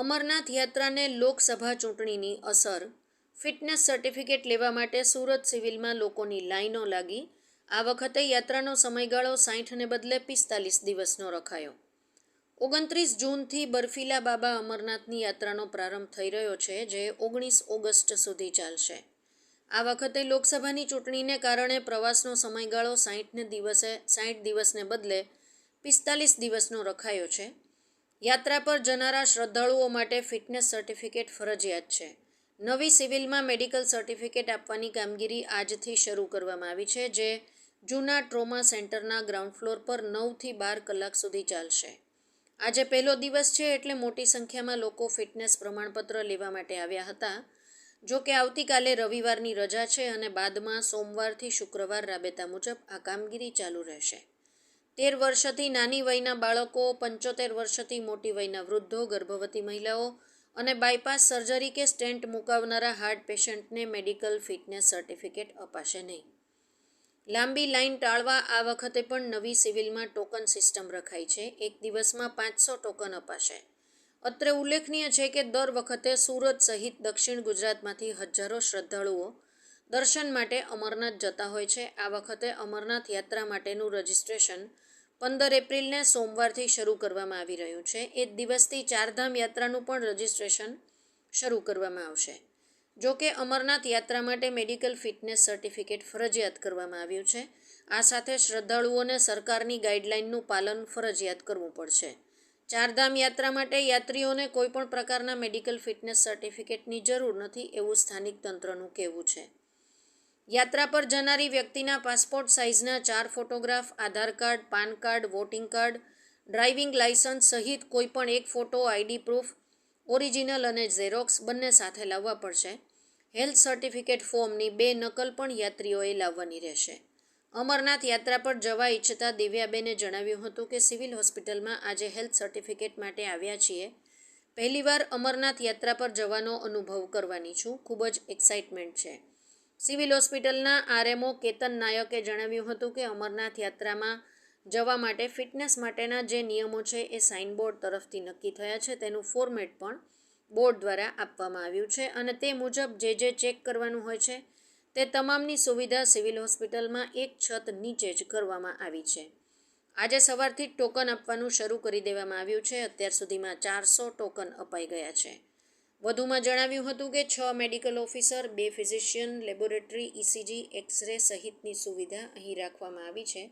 અમરનાથ યાત્રાને લોકસભા ચૂંટણીની અસર. ફિટનેસ સર્ટિફિકેટ લેવા માટે સુરત સિવિલમાં લોકોની લાઈનો લાગી. આ વખતે યાત્રાનો સમયગાળો સાઠને બદલે પિસ્તાલીસ દિવસનો રખાયો. ઓગણત્રીસ જૂનથી બર્ફીલા બાબા અમરનાથની યાત્રાનો પ્રારંભ થઈ રહ્યો છે, જે ઓગણીસ ઓગસ્ટ સુધી ચાલશે. આ વખતે લોકસભાની ચૂંટણીને કારણે પ્રવાસનો સમયગાળો સાહીઠને દિવસે સાઠ દિવસને બદલે પિસ્તાલીસ દિવસનો રખાયો છે. યાત્રા પર જનારા શ્રદ્ધાળુઓ માટે ફિટનેસ સર્ટિફિકેટ ફરજિયાત છે. નવી સિવિલમાં મેડિકલ સર્ટિફિકેટ આપવાની કામગીરી આજથી શરૂ કરવામાં આવી છે, જે જૂના ટ્રોમા સેન્ટરના ગ્રાઉન્ડ ફ્લોર પર નવથી બાર કલાક સુધી ચાલશે. આજે પહેલો દિવસ છે એટલે મોટી સંખ્યામાં લોકો ફિટનેસ પ્રમાણપત્ર લેવા માટે આવ્યા હતા. જો કે આવતીકાલે રવિવારની રજા છે અને બાદમાં સોમવારથી શુક્રવાર રાબેતા મુજબ આ કામગીરી ચાલુ રહેશે. તેર વર્ષથી નાની વયના બાળકો, પંચોતેર વર્ષથી મોટી વયના વૃદ્ધો, ગર્ભવતી મહિલાઓ અને બાયપાસ સર્જરી કે સ્ટેન્ટ મુકાવનારા હાર્ટ પેશન્ટને મેડિકલ ફિટનેસ સર્ટિફિકેટ અપાશે નહીં. લાંબી લાઈન ટાળવા આ વખતે પણ નવી સિવિલમાં ટોકન સિસ્ટમ રખાઈ છે. એક દિવસમાં પાંચસો ટોકન અપાશે. અત્રે ઉલ્લેખનીય છે કે દર વખતે સુરત સહિત દક્ષિણ ગુજરાતમાંથી હજારો શ્રદ્ધાળુઓ દર્શન માટે અમરનાથ જતા હોય છે. આ વખતે અમરનાથ યાત્રા માટેનું રજિસ્ટ્રેશન પંદર એપ્રિલને સોમવારથી શરૂ કરવામાં આવી રહ્યું છે. એ દિવસથી ચારધામ યાત્રાનું પણ રજિસ્ટ્રેશન શરૂ કરવામાં આવશે. જો કે અમરનાથ યાત્રા માટે મેડિકલ ફિટનેસ સર્ટિફિકેટ ફરજિયાત કરવામાં આવ્યું છે. આ સાથે શ્રદ્ધાળુઓને સરકારની ગાઈડલાઇનનું પાલન ફરજિયાત કરવું પડશે. ચારધામ યાત્રા માટે યાત્રીઓને કોઈપણ પ્રકારના મેડિકલ ફિટનેસ સર્ટિફિકેટની જરૂર નથી એવું સ્થાનિક તંત્રનું કહેવું છે. યાત્રા પર જનારી વ્યક્તિના પાસપોર્ટ સાઇઝના ચાર photograph, Aadhaar card, PAN card, voting card, driving licence સહિત કોઈપણ એક ફોટો, આઈડી પ્રૂફ, ઓરિજિનલ અને ઝેરોક્સ બંને સાથે લાવવા પડશે. હેલ્થ સર્ટિફિકેટ ફોર્મની બે નકલ પણ યાત્રીઓએ લાવવાની રહેશે. અમરનાથ યાત્રા પર જવા ઈચ્છતા દિવ્યાબેને જણાવ્યું હતું કે સિવિલ હોસ્પિટલમાં આજે હેલ્થ સર્ટિફિકેટ માટે આવ્યા છીએ. પહેલીવાર અમરનાથ યાત્રા પર જવાનો અનુભવ કરવાની છું. ખૂબ જ એક્સાઇટમેન્ટ છે. સિવિલ હોસ્પિટલના આરએમઓ કેતન નાયકે જણાવ્યું હતું કે અમરનાથ યાત્રામાં જવા માટે ફિટનેસ માટેના જે નિયમો છે એ સાઇનબોર્ડ તરફથી નક્કી થયા છે. તેનું ફોર્મેટ પણ બોર્ડ દ્વારા આપવામાં આવ્યું છે અને તે મુજબ જે જે ચેક કરવાનું હોય છે તે તમામની સુવિધા સિવિલ હોસ્પિટલમાં એક છત નીચે જ કરવામાં આવી છે. આજે સવારથી ટોકન આપવાનું શરૂ કરી દેવામાં આવ્યું છે. અત્યાર સુધીમાં ચારસો ટોકન અપાઈ ગયા છે. વધુમાં જણાવ્યું હતું કે છ મેડિકલ ઓફિસર, બે physician, laboratory, ECG, X ray સહિતની સુવિધા અહીં રાખવામાં આવી છે,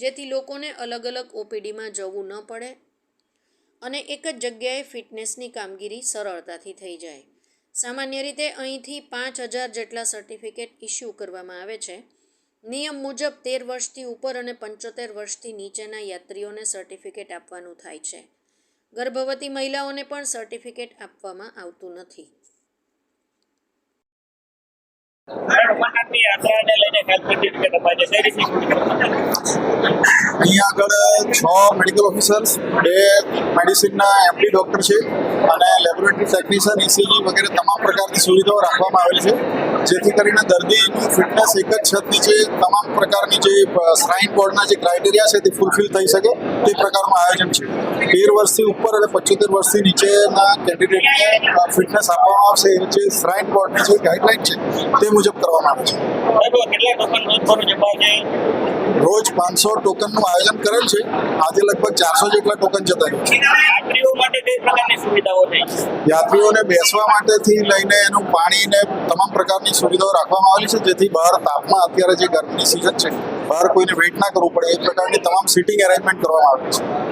જેથી લોકોને અલગ અલગ ઓપીડીમાં જવું ન પડે અને એક જ જગ્યાએ ફિટનેસની કામગીરી સરળતાથી થઈ જાય. સામાન્ય રીતે અહીંથી પાંચ હજાર જેટલા સર્ટિફિકેટ ઇસ્યુ કરવામાં આવે છે. નિયમ મુજબ તેર વર્ષથી ઉપર અને પંચોતેર વર્ષથી નીચેના યાત્રીઓને સર્ટિફિકેટ આપવાનું થાય છે. ગર્ભવતી મહિલાઓને પણ સર્ટિફિકેટ આપવામાં આવતું નથી અમરનાથની યાત્રાને લઈને હેલ્થ સર્ટિફિકેટ અપાય છે કઈ રીતની અહીંયા આગળ છ મેડિકલ ઓફિસર્સ બે મેડિસિનના એમડી ડૉક્ટર છે અને લેબોરેટરી ટેકનિશિયન ઇસીજી વગેરે તમામ પ્રકારની સુવિધાઓ રાખવામાં આવેલી છે. જેથી કરીને દર્દીની ફિટનેસ એક જ છત નીચે તમામ પ્રકારની જે શ્રાઇન બોર્ડના જે ક્રાઇટેરિયા છે તે ફૂલફિલ થઈ શકે તે પ્રકારનું આયોજન છે. તેર વર્ષથી ઉપર અને પંચોતેર વર્ષથી નીચેના કેન્ડિડેટને ફિટનેસ આપવામાં આવશે. એ જે શ્રાઇન બોર્ડની જે ગાઈડલાઇન છે તે મુજબ કરવામાં આવે છે. રોજ પાંચસો ટોકનનું આયોજન કરેલ છે. આજે લગભગ ચારસો જેટલા ટોકન જતા યાત્રીઓને બેસવા માટેથી લઈને એનું પાણી ને તમામ પ્રકારની સુવિધાઓ રાખવામાં આવેલી છે. જેથી બહાર તાપમાં અત્યારે જે ગરમીની સિઝન છે બહાર કોઈને વેઇટ ના કરવું પડે. એ પ્રકારની તમામ સિટિંગ અરેન્જમેન્ટ કરવામાં આવેલી છે.